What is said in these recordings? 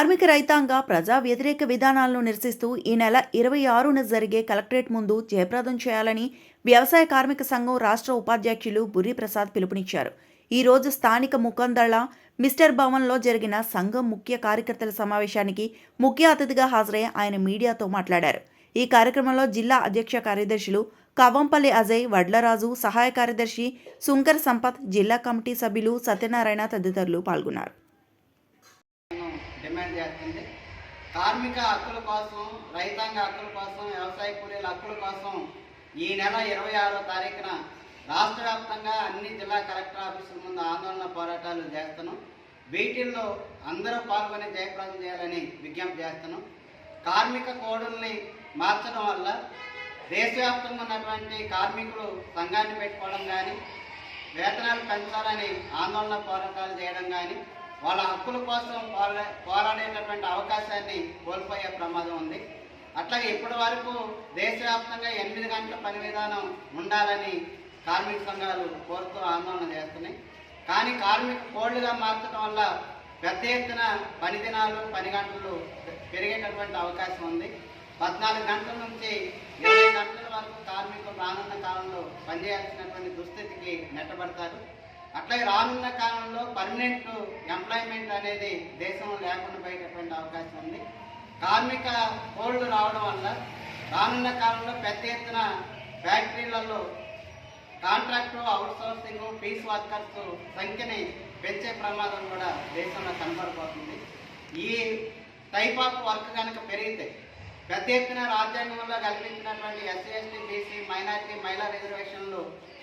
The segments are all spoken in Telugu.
కార్మిక రైతాంగ ప్రజా వ్యతిరేక విధానాలను నిరసిస్తూ ఈ నెల ఇరవై ఆరున జరిగే కలెక్టరేట్ ముందు జయప్రదం చేయాలని వ్యవసాయ కార్మిక సంఘం రాష్ట్ర ఉపాధ్యక్షులు బుర్రి ప్రసాద్ పిలుపునిచ్చారు. ఈ రోజు స్థానిక ముఖందళ మిస్టర్ భవన్లో జరిగిన సంఘం ముఖ్య కార్యకర్తల సమావేశానికి ముఖ్య అతిథిగా హాజరై ఆయన మీడియాతో మాట్లాడారు. ఈ కార్యక్రమంలో జిల్లా అధ్యక్ష కార్యదర్శులు కవంపల్లి అజయ్ వడ్లరాజు సహాయ కార్యదర్శి సుంకర్ సంపత్ జిల్లా కమిటీ సభ్యులు సత్యనారాయణ తదితరులు పాల్గొన్నారు. సంఘం చేస్తుంది. కార్మిక హక్కుల కోసం రైతాంగ హక్కుల కోసం వ్యవసాయ కూలీల హక్కుల కోసం ఈ నెల ఇరవై ఆరో తారీఖున రాష్ట్ర వ్యాప్తంగా అన్ని జిల్లా కలెక్టర్ ఆఫీసుల ముందు ఆందోళన పోరాటాలు చేస్తున్నాం. వీటిల్లో అందరూ పాల్గొని జయప్రదం చేయాలని విజ్ఞప్తి చేస్తున్నాం. కార్మిక కోడుల్ని మార్చడం వల్ల దేశవ్యాప్తంగా ఉన్నటువంటి కార్మికులు సంఘాన్ని పెట్టుకోవడం కానీ వేతనాలు పెంచాలని ఆందోళన పోరాటాలు చేయడం కానీ వాళ్ళ హక్కుల కోసం వాళ్ళ పోరాడేటటువంటి అవకాశాన్ని కోల్పోయే ప్రమాదం ఉంది. అట్లాగే ఇప్పటి వరకు దేశవ్యాప్తంగా ఎనిమిది గంటల పని విధానం ఉండాలని కార్మిక సంఘాలు కోరుతూ ఆందోళన చేస్తున్నాయి. కానీ కార్మిక కోళ్ళుగా మార్చడం వల్ల పెద్ద ఎత్తున పని దినాలు పని గంటలు పెరిగేటటువంటి అవకాశం ఉంది. పద్నాలుగు గంటల నుంచి ఇరవై గంటల వరకు కార్మికులు రానున్న కాలంలో పనిచేయాల్సినటువంటి దుస్థితికి నెట్టబడతారు. అట్లాగే రానున్న కాలంలో పర్మనెంట్ ఎంప్లాయ్మెంట్ అనేది దేశంలో లేకుండా పోయేటటువంటి అవకాశం ఉంది. కార్మిక హోల్డ్ రావడం వల్ల రానున్న కాలంలో పెద్ద ఎత్తున ఫ్యాక్టరీలలో కాంట్రాక్టు అవుట్సోర్సింగ్ పీస్ వర్కర్స్ సంఖ్యని పెంచే ప్రమాదం కూడా దేశంలో కనబడిపోతుంది. ఈ టైప్ ఆఫ్ వర్క్ కనుక పెరిగితే పెద్ద ఎత్తున రాజ్యాంగంలో కల్పించినటువంటి ఎస్సీ ఎస్టీ బీసీ మైనారిటీ మహిళా రిజర్వేషన్లు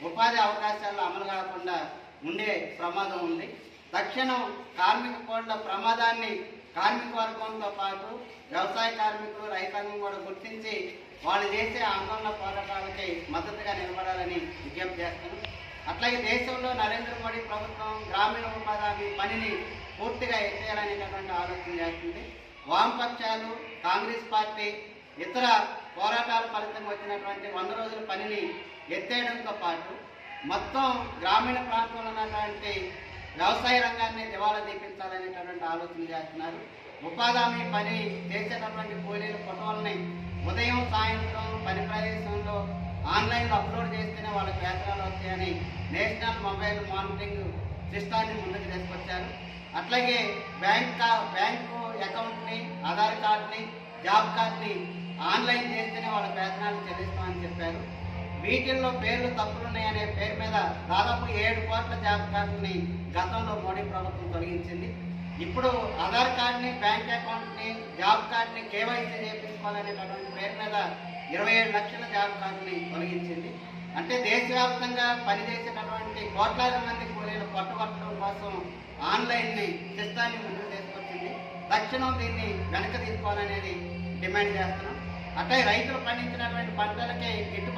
ఉపాధి అవకాశాలు అమలు కాకుండా ఉండే ప్రమాదం ఉంది. తక్షణం కార్మిక కోట్ల ప్రమాదాన్ని కార్మిక వర్గంతో పాటు వ్యవసాయ కార్మికులు రైతాంగం కూడా గుర్తించి వాళ్ళు చేసే ఆందోళన పోరాటాలకి మద్దతుగా నిలబడాలని విజ్ఞప్తి చేస్తున్నాం. అట్లాగే దేశంలో నరేంద్ర మోడీ ప్రభుత్వం గ్రామీణ ఉపాధి పనిని పూర్తిగా ఎత్తేయాలనేటటువంటి ఆలోచన చేస్తుంది. వామపక్షాలు కాంగ్రెస్ పార్టీ ఇతర పోరాటాల ఫలితంగా వచ్చినటువంటి వంద రోజుల పనిని ఎత్తేయడంతో పాటు మొత్తం గ్రామీణ ప్రాంతంలో ఉన్నటువంటి వ్యవసాయ రంగాన్ని దివాళా దీపించాలనేటటువంటి ఆలోచన చేస్తున్నారు. ఉపాధి హామీ పని చేసేటటువంటి కూలీల ఫోటోల్ని ఉదయం సాయంత్రం పని ప్రదేశంలో ఆన్లైన్లో అప్లోడ్ చేస్తేనే వాళ్ళకి వేతనాలు వస్తాయని నేషనల్ మొబైల్ మానిటరింగ్ సిస్టాన్ని ముందుకు తీసుకొచ్చారు. అట్లాగే బ్యాంక్ బ్యాంకు అకౌంట్ని ఆధార్ కార్డుని జాబ్ కార్డ్ని ఆన్లైన్ చేస్తేనే వాళ్ళ వేతనాలు చెల్లిస్తామని చెప్పారు. వీటిల్లో పేర్లు తప్పులున్నాయనే పేరు మీద దాదాపు ఏడు కోట్ల జాబ్ కార్డుని గతంలో మోడీ ప్రభుత్వం తొలగించింది. ఇప్పుడు ఆధార్ కార్డుని బ్యాంక్ అకౌంట్ని జాబ్ కార్డుని కేవైసీ చేయించుకోవాలనేటటువంటి పేరు మీద ఇరవై ఏడు లక్షల జాబ్ కార్డుని తొలగించింది. అంటే దేశవ్యాప్తంగా పనిచేసేటటువంటి కోట్లాది మంది కూలీలు పట్టుబట్టడం కోసం ఆన్లైన్ని సిస్టాన్ని ముందుకు తీసుకొచ్చింది. తక్షణం దీన్ని వెనక తీసుకోవాలనేది డిమాండ్ చేస్తున్నాం. అంటే రైతులు పండించినటువంటి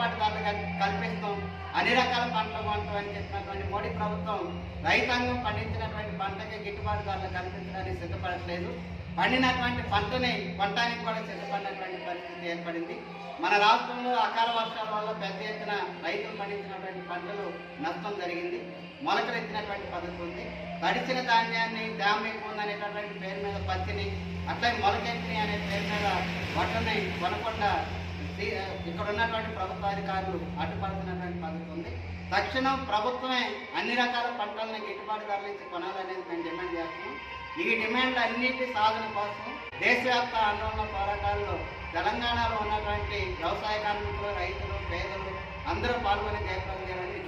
గిట్టుబాటు కల్పిస్తాం అన్ని రకాల పంటలు కొంటాం అని చెప్పినటువంటి మోడీ ప్రభుత్వం రైతాంగం పండించినటువంటి పంటకి గిట్టుబాటు ధరలు కల్పించడానికి సిద్ధపడట్లేదు. పండినటువంటి పంటని కొనడానికి కూడా సిద్ధపడినటువంటి పరిస్థితి ఏర్పడింది. మన రాష్ట్రంలో అకాల వర్షాల వల్ల పెద్ద ఎత్తున రైతులు పండించినటువంటి పంటలు నష్టం జరిగింది. మొలకలు ఎత్తినటువంటి పద్ధతి ఉంది. తడిచిన ధాన్యాన్ని డ్యామ్ ఉందనేటటువంటి పేరు మీద పత్తిని అట్లే మొలకెత్తిని అనే పేరు మీద బట్టని కొనకుండా ఇక్కడ ఉన్నటువంటి ప్రభుత్వ అధికారులు అడ్డుపడుతున్నటువంటి పరిస్థితి ఉంది. తక్షణం ప్రభుత్వమే అన్ని రకాల పంటలను గిట్టుబాటు ధరలు ఇచ్చి కొనాలనేది మేము డిమాండ్ చేస్తున్నాం. ఈ డిమాండ్ అన్నిటి సాధన కోసం దేశవ్యాప్త ఆందోళన పోరాటాల్లో తెలంగాణలో ఉన్నటువంటి వ్యవసాయ కార్మికులు రైతులు పేదలు అందరూ పాల్గొని జయప్రదం చేయాలని